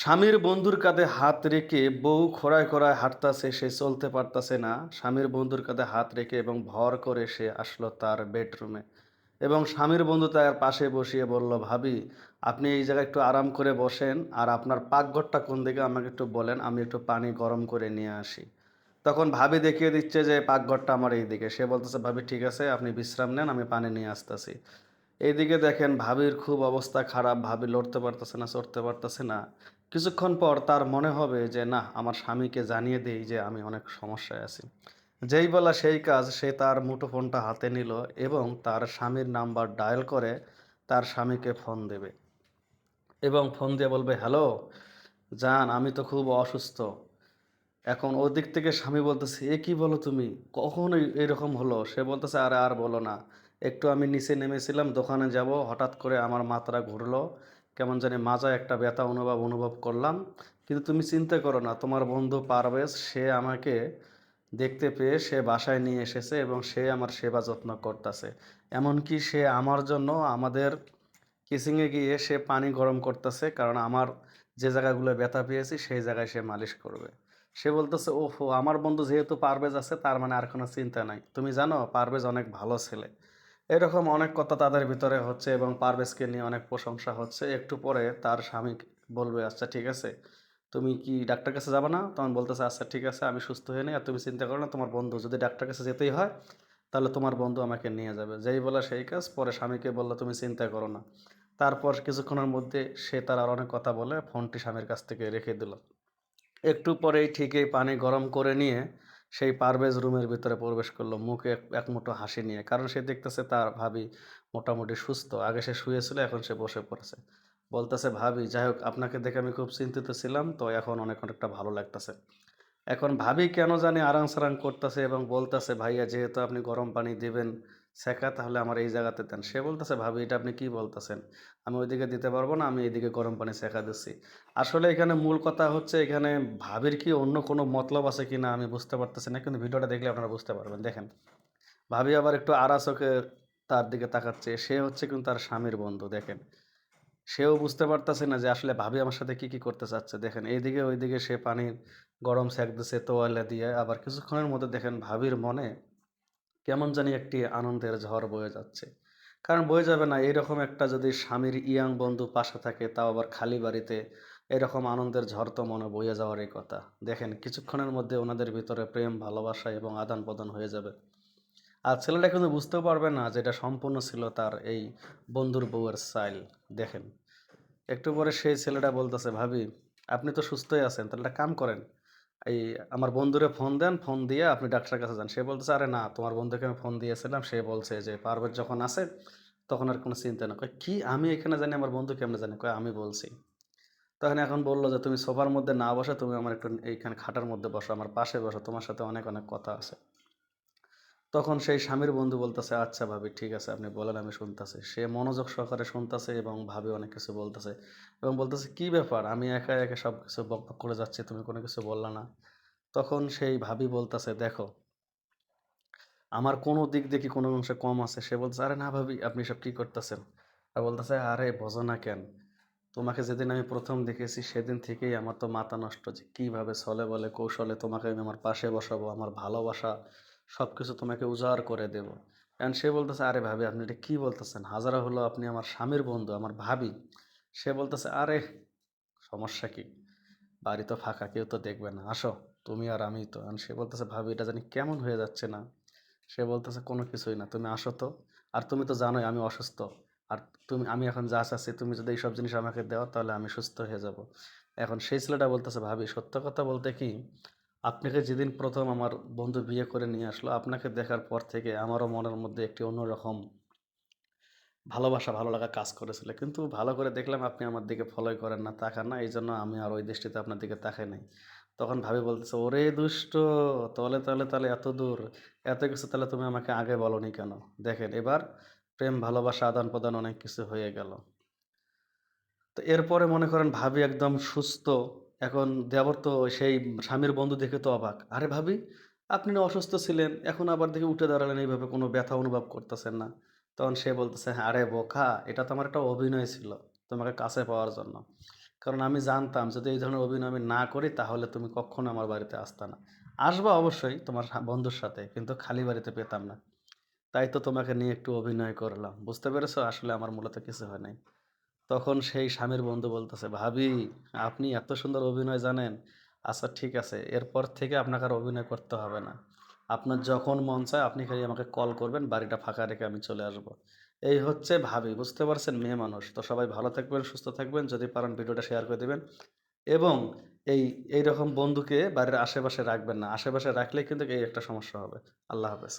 স্বামীর বন্ধুর কাঁধে হাত রেখে বউ খোড়ায় খোড়ায় হাঁটতাছে, সে চলতে পারতাছে না। স্বামীর বন্ধুর কাঁধে হাত রেখে এবং ভর করে সে আসলো তার বেডরুমে এবং স্বামীর বন্ধু তার পাশে বসিয়ে বলল, ভাবি, আপনি এই জায়গায় একটু আরাম করে বসেন আর আপনার পাকঘরটা কোন দিকে আমাকে একটু বলেন, আমি একটু পানি গরম করে নিয়ে আসি। তখন ভাবি দেখিয়ে দিচ্ছে যে পাকঘরটা আমার এই দিকে সে বলতেছে, ভাবি, ঠিক আছে, আপনি বিশ্রাম নেন, আমি পানি নিয়ে আসতেছি। এইদিকে দেখেন ভাবির খুব অবস্থা খারাপ, ভাবি লড়তে পারতেছে না, চড়তে পারতেছে না। কিছুক্ষণ পর তার মনে হবে যে না আমার স্বামীকে জানিয়ে দেই যে আমি অনেক সমস্যায় আছি। যেই বলা সেই কাজ সে তার মুঠোফোনটা হাতে নিল এবং তার স্বামীর নাম্বার ডায়াল করে তার স্বামীকে ফোন দেবে এবং ফোন দিয়ে বলবে, হ্যালো, জান, আমি তো খুব অসুস্থ। এখন ওদিক থেকে স্বামী বলতেছে, এ কি বলো তুমি? কখন এরকম হলো? সে বলতেছে, আরে, আর বলো না। একটু আমি নিচে নেমেছিলাম, দোকানে যাব, হঠাৎ করে আমার মাথাটা ঘুরলো কেমন জানি মাজায় একটা ব্যথা অনুভব অনুভব করলাম। কিন্তু তুমি চিন্তা করো না, তোমার বন্ধু পারভেজ, সে আমাকে দেখতে পেয়ে সে বাসায় নিয়ে এসেছে এবং সে আমার সেবা যত্ন করতেছে। এমনকি সে আমার জন্য আমাদের কিচিংয়ে গিয়ে সে পানি গরম করতেছে, কারণ আমার যে জায়গাগুলো ব্যথা পেয়েছি, সেই জায়গায় সে মালিশ করবে। সে বলতেছে, ওহো, আমার বন্ধু যেহেতু পারভেজ আছে, তার মানে আর কোনো চিন্তা নাই। তুমি জানো, পারভেজ অনেক ভালো ছেলে। এরকম অনেক কথা তাদের ভিতরে হচ্ছে এবং পারভেজকে নিয়ে অনেক প্রশংসা হচ্ছে। একটু পরে তার স্বামী বলবে আচ্ছা ঠিক আছে। তুমি কি ডাক্তার কাছে যাবে না? তখন বলতেছে আচ্ছা ঠিক আছে, আমি সুস্থ হয়ে নিই। আর তুমি চিন্তা করো না, তোমার বন্ধু যদি ডাক্তার কাছে যেতেই হয়, তাহলে তোমার বন্ধু আমাকে নিয়ে যাবে। যেই বলা সেই কাজ। পরে স্বামীকে বলল, তুমি চিন্তা করো না। তারপর কিছুক্ষণের মধ্যে সে তার আর অনেক কথা বলে, ফোনটি স্বামীর কাছ থেকে রেখে দিল। একটু পরেই ঠিকই পানি গরম করে নিয়ে সেই পারভেজ রুমের ভিতরে প্রবেশ করল, মুখে এক মুঠো হাসি নিয়ে। কারণ সে দেখতেছে তার ভাবি মোটামুটি সুস্থ। আগে সে শুয়েছিল, এখন সে বসে পড়েছে। বলতেছে, ভাবি, যাই হোক, আপনাকে দেখে আমি খুব চিন্তিত ছিলাম, তো এখন অনেক অনেকটা ভালো লাগতেছে। এখন ভাবি কেন জানি আরাং সারাং করতেছে এবং বলতেছে, ভাইয়া, যেহেতু আপনি গরম পানি দিবেন সেকা তাহলে আমার এই জায়গাতে দেন। সে বলতেছে, ভাবি, এটা আপনি কি বলতেছেন? আমি ওইদিকে দিতে পারব না, আমি এইদিকে গরম পানি সেকা দিচ্ছি। আসলে এখানে মূল কথা হচ্ছে, এখানে ভাবির কি অন্য কোনো মতলব আছে কি না আমি বুঝতে পারতেছি না, কিন্তু ভিডিওটা দেখলে আপনারা বুঝতে পারবেন। দেখেন, ভাবি আবার একটু চোখে তার দিকে তাকাচ্ছে। সে হচ্ছে কিন্তু তার স্বামীর বন্ধু, দেখেন। সেও বুঝতে পারতেছে না যে আসলে ভাবি আমার সাথে কি কি করতে চাচ্ছে। দেখেন, এইদিকে ওইদিকে সে পানির গরম সেক দিচ্ছে তোয়ালে দিয়ে। আবার কিছুক্ষণের মধ্যে দেখেন, ভাবির মনে কেমন জানি একটি আনন্দের ঝড় বয়ে যাচ্ছে। কারণ বয়ে যাবে না এরকম একটা যদি স্বামীর ইয়াং বন্ধু পাশে থাকে, তাও আবার খালি বাড়িতে এরকম আনন্দের ঝড় তো মনে বয়ে যাওয়ারই কথা। দেখেন, কিছুক্ষণের মধ্যে ওনাদের ভিতরে প্রেম, ভালোবাসা এবং আদান প্রদান হয়ে যাবে। আর ছেলেটা কিন্তু বুঝতেও পারবে না যেটা সম্পূর্ণ ছিল তার এই বন্ধুর বউয়ের স্টাইল। দেখেন, একটু পরে সেই ছেলেটা বলতেছে, ভাবি, আপনি তো সুস্থই আছেন, তাহলে একটা কাম করেন। এই আমার বন্ধুরে ফোন দেন, ফোন দিয়ে আপনি ডাক্তারের কাছে যান। সে বলতেছে, আরে না, তোমার বন্ধুকে আমি ফোন দিয়েছিলাম, সে বলছে যে পারভেজ যখন আসে তখন আর কোনো চিন্তা না কয়, কি? আমি এখানে জানি আমার বন্ধু কেমনে জানি? কয়, আমি বলছি। তখন এখন বলল যে, তুমি সোফার মধ্যে না বসে, তুমি আমার একটু এইখানে খাটার মধ্যে বসো, আমার পাশে বসো, তোমার সাথে অনেক অনেক কথা আছে। তখন সেই স্বামীর বন্ধু বলতেছে আচ্ছা ভাবি, ঠিক আছে, আপনি বলেন, আমি শুনতেছি। সে মনোযোগ সহকারে শুনতেছে এবং ভাবি অনেক কিছু বলতেছে এবং বলতেছে, কি ব্যাপার? আমি একা একা সব কিছু বক করে যাচ্ছি, তুমি কোনো কিছু বললা না। তখন সেই ভাবি বলতেছে, দেখো, আমার কোনো দিক কি কোনো অংশে কম আছে। সে বলতেছে, আরে না ভাবি, আপনি সব কি করতেছেন? আর বলতেছে, আরে বোঝো না কেন, তোমাকে যেদিন আমি প্রথম দেখেছি, সেদিন থেকেই আমার তো মাথা নষ্ট যে কীভাবে ছলে বলে কৌশলে তোমাকে আমি আমার পাশে বসাবো, আমার ভালোবাসা সব কিছু তোমাকে উজাড় করে দেবো। কারণ সে বলতেছে, আরে ভাবি, আপনি এটা কী বলতেছেন? হাজারা হলো আপনি আমার স্বামীর বন্ধু, আমার ভাবি। সে বলতেছে, আরে, সমস্যা কি? বাড়ি তো ফাঁকা, কেউ তো দেখবে না। আসো, তুমি আর আমি তো। আর সে বলতেছে, ভাবি, এটা জানি কেমন হয়ে যাচ্ছে না? সে বলতেছে, কোনো কিছুই না, তুমি আসো তো। আর তুমি তো জানোই আমি অসুস্থ। আর তুমি, আমি এখন যা চাচ্ছি, তুমি যদি এইসব জিনিস আমাকে দাও, তাহলে আমি সুস্থ হয়ে যাব। এখন সেই ছেলেটা বলতেছে, ভাবি, সত্য কথা বলতে কি আপনাকে যেদিন প্রথম আমার বন্ধু বিয়ে করে নিয়ে আসলো, আপনাকে দেখার পর থেকে আমারও মনের মধ্যে একটি অন্যরকম ভালোবাসা, ভালো লাগা কাজ করেছিল। কিন্তু ভালো করে দেখলাম আপনি আমার দিকে ফলোই করেন না, তাকান না, এই জন্য আমি আর ওই দৃষ্টিতে আপনার দিকে তাকাই নাই। তখন ভাবি বলতেছে, ওরে দুষ্ট, তলে তলে তাহলে এত দূর, এত কিছু তাহলে তুমি আমাকে আগে বলনি কেন? দেখেন, এবার প্রেম, ভালোবাসা, আদান প্রদান অনেক কিছু হয়ে গেল। তো এরপরে মনে করেন ভাবি একদম সুস্থ এখন দেবর তো সেই স্বামীর বন্ধু দেখে তো অবাক। আরে ভাবি, আপনি না অসুস্থ ছিলেন, এখন আবার দেখে উঠে দাঁড়ালেন, এইভাবে কোনো ব্যথা অনুভব করতেছেন না। তখন সে বলতেছে হ্যাঁ আরে বোকা, এটা তো আমার একটা অভিনয় ছিল তোমাকে কাছে পাওয়ার জন্য। কারণ আমি জানতাম যদি এই ধরনের অভিনয় আমি না করি, তাহলে তুমি কখনো আমার বাড়িতে আসতা না। আসবা অবশ্যই তোমার বন্ধুর সাথে, কিন্তু খালি বাড়িতে পেতাম না। তাই তো তোমাকে নিয়ে একটু অভিনয় করলাম। বুঝতে পেরেছ? আসলে আমার মূলত কিছু হয় নাই। তখন সেই স্বামীর বন্ধু বলতেছে, ভাবি, আপনি এত সুন্দর অভিনয় জানেন। আচ্ছা ঠিক আছে। এরপর থেকে আপনাকে আর অভিনয় করতে হবে না। আপনার যখন মন চায়, আপনি খালি আমাকে কল করবেন, বাড়িটা ফাঁকা রেখে আমি চলে আসব। এই হচ্ছে ভাবি, বুঝতে পারছেন? মেয়ে মানুষ। তো সবাই ভালো থাকবেন, সুস্থ থাকবেন। যদি পারেন ভিডিওটা শেয়ার করে দেবেন। এবং এই এই রকম বন্ধুকে বাড়ির আশেপাশে রাখবেন না। আশেপাশে রাখলে কিন্তু এই একটা সমস্যা হবে। আল্লাহ হাফেজ।